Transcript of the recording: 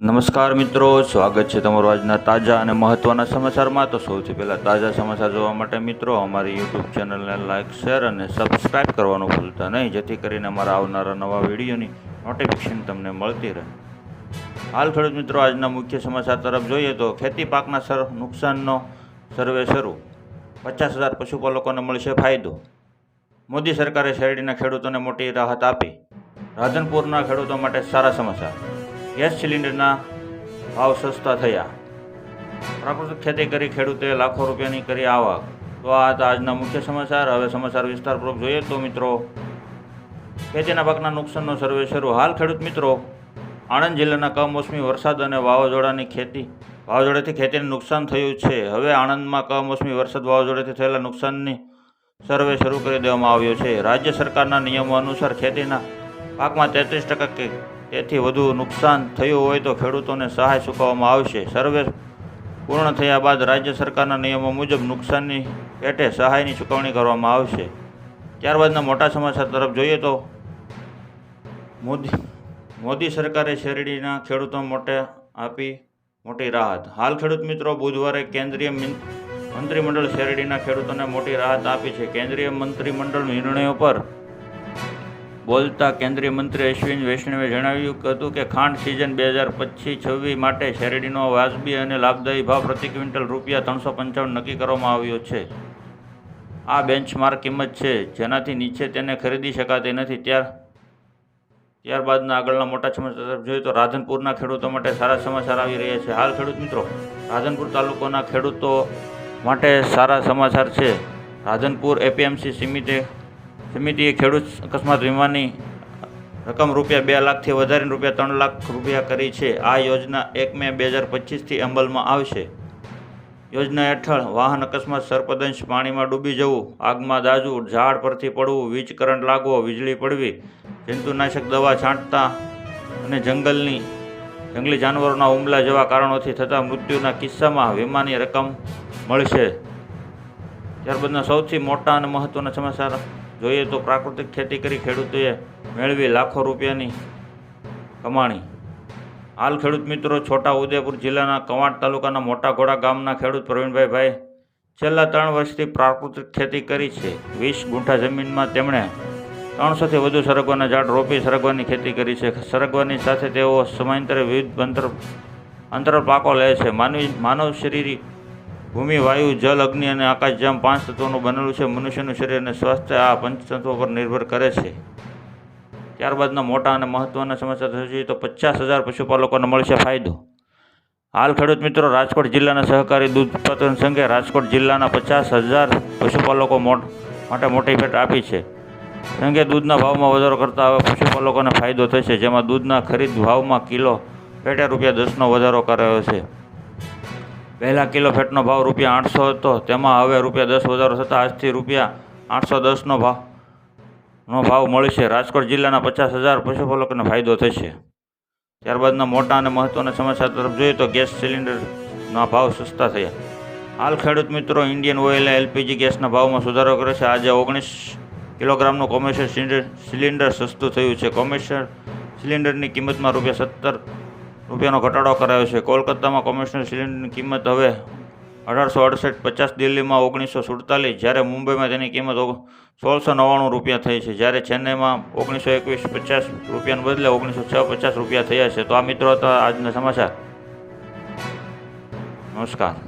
નમસ્કાર મિત્રો, સ્વાગત છે તમારું આજના તાજા અને મહત્ત્વના સમાચારમાં. તો સૌથી પહેલાં તાજા સમાચાર જોવા માટે મિત્રો, અમારી યુટ્યુબ ચેનલને લાઇક શેર અને સબસ્ક્રાઈબ કરવાનું ભૂલતા નહીં, જેથી કરીને અમારા આવનારા નવા વિડીયોની નોટિફિકેશન તમને મળતી રહે. હાલ ખેડૂત મિત્રો, આજના મુખ્ય સમાચાર તરફ જોઈએ તો ખેતી પાકના સર, નુકસાનનો સર્વે શરૂ. પચાસ હજાર પશુપાલકોને મળશે ફાયદો. મોદી સરકારે શેરડીના ખેડૂતોને મોટી રાહત આપી. રાધનપુરના ખેડૂતો માટે સારા સમાચાર. ગેસ સિલિન્ડરના ભાવ સસ્તા થયા. પ્રાકૃતિક ખેતી કરી ખેડૂતે લાખો રૂપિયાની કરી આવક. તો આ હતા આજના મુખ્ય સમાચાર. હવે સમાચાર વિસ્તારપૂર્વક જોઈએ તો મિત્રો, ખેતીના પાકના નુકસાનનો સર્વે શરૂ. હાલ ખેડૂત મિત્રો, આણંદ જિલ્લાના કમોસમી વરસાદ અને વાવાઝોડાની ખેતી, વાવાઝોડાથી ખેતીને નુકસાન થયું છે. હવે આણંદમાં કમોસમી વરસાદ, વાવાઝોડાથી થયેલા નુકસાનની સર્વે શરૂ કરી દેવામાં આવ્યો છે. રાજ્ય સરકારના નિયમો અનુસાર ખેતીના પાકમાં તેત્રીસ ટકા તેથી વધુ નુકસાન થયું હોય તો ખેડૂતોને સહાય ચૂકવવામાં આવશે. સર્વે પૂર્ણ થયા બાદ રાજ્ય સરકારના નિયમો મુજબ નુકસાનની પેટે સહાયની ચૂકવણી કરવામાં આવશે. ત્યારબાદના મોટા સમાચાર તરફ જોઈએ તો મોદી મોદી સરકારે શેરડીના ખેડૂતો માટે આપી મોટી રાહત. હાલ ખેડૂત મિત્રો બુધવારે કેન્દ્રીય મંત્રીમંડળ શેરડીના ખેડૂતોને મોટી રાહત આપી છે. કેન્દ્રીય મંત્રીમંડળ નિર્ણયો પર બોલતા કેન્દ્રીય મંત્રી અશ્વિન વૈષ્ણવે જણાવ્યું હતું કે ખાંડ સિઝન બે હજાર પચીસ છવ્વીસ માટે શેરડીનો વાજબી અને લાભદાયી ભાવ પ્રતિ ક્વિન્ટલ રૂપિયા ત્રણસો પંચાવન નક્કી કરવામાં આવ્યો છે. આ બેન્ચમાર્ક કિંમત છે. જેનાથી નીચે તેને ખરીદી શકાતી નથી. ત્યાર, ત્યારબાદના આગળના મોટા સમાચાર તરફ જોઈએ તો રાધનપુરના ખેડૂતો માટે સારા સમાચાર આવી રહ્યા છે. હાલ ખેડૂત મિત્રો, રાધનપુર તાલુકાના ખેડૂતો માટે સારા સમાચાર છે. રાધનપુર એપીએમસી સમિતિ સમિતિએ ખેડૂત અકસ્માત વીમાની રકમ રૂપિયા બે લાખથી વધારીને રૂપિયા ત્રણ લાખ રૂપિયા કરી છે. આ યોજના એક મે બે હજાર પચીસથી અમલમાં આવશે. યોજના હેઠળ વાહન અકસ્માત, સર્પદંશ, પાણીમાં ડૂબી જવું, આગમાં દાજવું, ઝાડ પરથી પડવું, વીજ કરંટ લાગવો, વીજળી પડવી, જંતુનાશક દવા છાંટતા અને જંગલની, જંગલી જાનવરોના હુમલા જેવા કારણોથી થતા મૃત્યુના કિસ્સામાં વીમાની રકમ મળશે. ત્યારબાદના સૌથી મોટા અને મહત્ત્વના સમાચાર જોઈએ તો પ્રાકૃતિક ખેતી કરી ખેડૂતોએ મેળવી લાખો રૂપિયાની કમાણી. હાલ ખેડૂત મિત્રો છોટા ઉદેપુર જિલ્લાના કવાંટ તાલુકાના મોટા ઘોડા ગામના ખેડૂત પ્રવીણભાઈ ભાઈ છેલ્લા ત્રણ વર્ષથી પ્રાકૃતિક ખેતી કરી છે. વીસ ગુંઠા જમીનમાં તેમણે ત્રણસોથી વધુ સરગવાના ઝાડ રોપી સરગવાની ખેતી કરી છે. સરગવાની સાથે તેઓ સમયાંતરે વિવિધ અંતર અંતર પાકો લે છે. માનવી માનવ શરીર ભૂમિ, વાયુ, જલ, અગ્નિ અને આકાશ જેમ પાંચ તત્વોનું બનેલું છે, મનુષ્યનું શરીર અને સ્વાસ્થ્ય આ પંચતત્વો પર નિર્ભર કરે છે. ત્યારબાદના મોટા અને મહત્ત્વના સમાચાર જોઈએ તો પચાસ હજાર પશુપાલકોને મળશે ફાયદો. હાલ ખેડૂત મિત્રો, રાજકોટ જિલ્લાના સહકારી દૂધ ઉત્પાદન સંઘે રાજકોટ જિલ્લાના પચાસ હજાર પશુપાલકો માટે, મોટી ભેટ આપી છે. સંઘે દૂધના ભાવમાં વધારો કરતા હવે પશુપાલકોને ફાયદો થશે, જેમાં દૂધના ખરીદ ભાવમાં કિલો, પેટે રૂપિયા દસનો વધારો કરાયો છે. પહેલાં કિલો ફેટનો ભાવ રૂપિયા આઠસો હતો, તેમાં હવે રૂપિયા દસ વધારો થતાં આજથી રૂપિયા આઠસો દસનો ભાવ, નો ભાવ મળશે. રાજકોટ જિલ્લાના પચાસ હજાર પશુપાલકોને ફાયદો થશે. ત્યારબાદના મોટા અને મહત્ત્વના સમાચાર તરફ જોઈએ તો ગેસ સિલિન્ડરના ભાવ સસ્તા થયા. હાલ ખેડૂત મિત્રો ઇન્ડિયન ઓઇલ એલપીજી ગેસના ભાવમાં સુધારો કરે છે. આજે ઓગણીસ કિલોગ્રામનું કોમર્શિયલ સિલિન્ડર સિલિન્ડર સસ્તું થયું છે. કોમર્શિયલ સિલિન્ડરની કિંમતમાં રૂપિયા સત્તર રૂપિયાનો ઘટાડો કરાયો છે. કોલકાતામાં કોમર્શિયલ સિલિન્ડરની કિંમત હવે અઢારસો અડસઠ પચાસ દિલ્હીમાં ઓગણીસો સુડતાલીસ, જ્યારે મુંબઈમાં તેની કિંમત સોળસો નવ્વાણું રૂપિયા થઈ છે. જ્યારે ચેન્નઈમાં ઓગણીસો એકવીસ પચાસ રૂપિયાને બદલે ઓગણીસો છ પચાસ રૂપિયા થયા છે. તો આ મિત્રો હતા આજના સમાચાર. નમસ્કાર.